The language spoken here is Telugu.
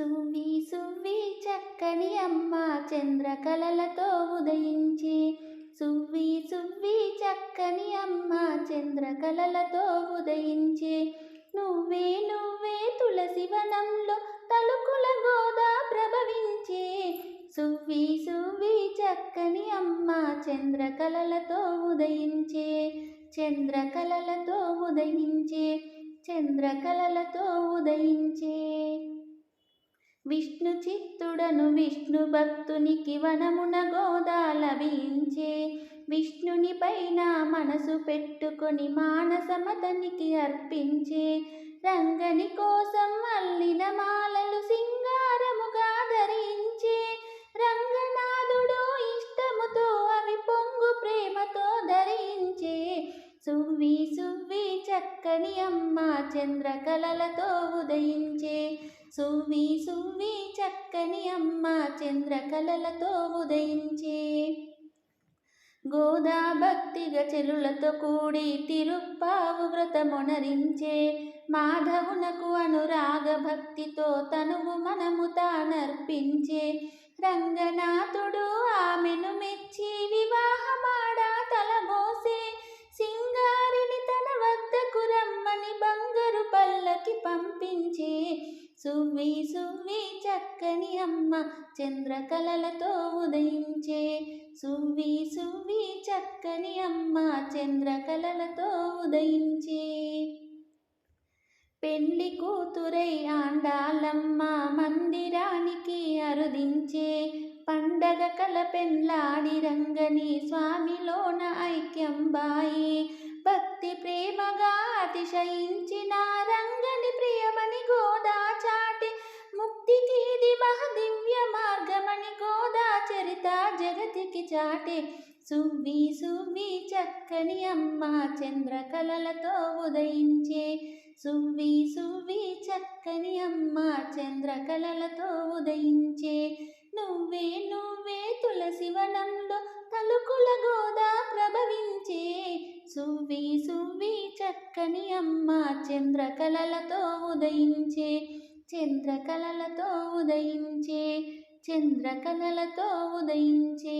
సువ్వి సువ్వి చక్కని అమ్మ చంద్రకళలతో ఉదయించి. సువ్వి సువ్వి చక్కని అమ్మ చంద్రకళలతో ఉదయించి. నువ్వే నువ్వే తులసి వనంలో తలుకుల గోదా ప్రభవించే. సువ్వి సువ్వి చక్కని అమ్మ చంద్రకళలతో ఉదయించే. చంద్రకళలతో ఉదయించే చంద్రకళలతో ఉదయించే. విష్ణు చిత్తుడను విష్ణు భక్తునికి వనమున గోదా లభించే విష్ణుని పైన మనసు పెట్టుకొని మానసమతనికి అర్పించే. రంగని కోసం అల్లిన సువ్వి చక్కని అమ్మ చంద్రకళలతో ఉదయించే. సువ్వి సువ్వి చక్కని అమ్మ చంద్రకళలతో ఉదయించే. గోదా భక్తిగా చెలులతో కూడి తిరుప్పావు వ్రతమునరించే. మాధవునకు అనురాగ భక్తితో తనువు మనము తానర్పించే. రంగనాథుడు ఆమెను సువ్వి సువ్వి చక్కని అమ్మ చంద్రకళలతో ఉదయించే. సువ్వి సువ్వి చక్కని అమ్మ చంద్రకళలతో ఉదయించే. పెళ్ళి కూతురై ఆండాలమ్మ మందిరానికి అరుదించే. పండగ కల పెళ్ళాడి రంగని స్వామిలోన ఐక్యం బాయి భక్తి ప్రేమగా అతిశయించిన రంగ మార్గమని గోదా చరిత జగతికి చాటే. సువ్వి సువ్వి చక్కని అమ్మ చంద్రకళలతో ఉదయించే. సువ్వి సువ్వి చక్కని అమ్మ చంద్రకళలతో ఉదయించే. నువ్వే నువ్వే తులసి వనంలో తలుకుల గోదా ప్రభవించే. సువ్వి సువ్వి చక్కని అమ్మ చంద్రకళలతో ఉదయించే. చంద్రకళలతో ఉదయించే. చంద్రకళలతో ఉదయించే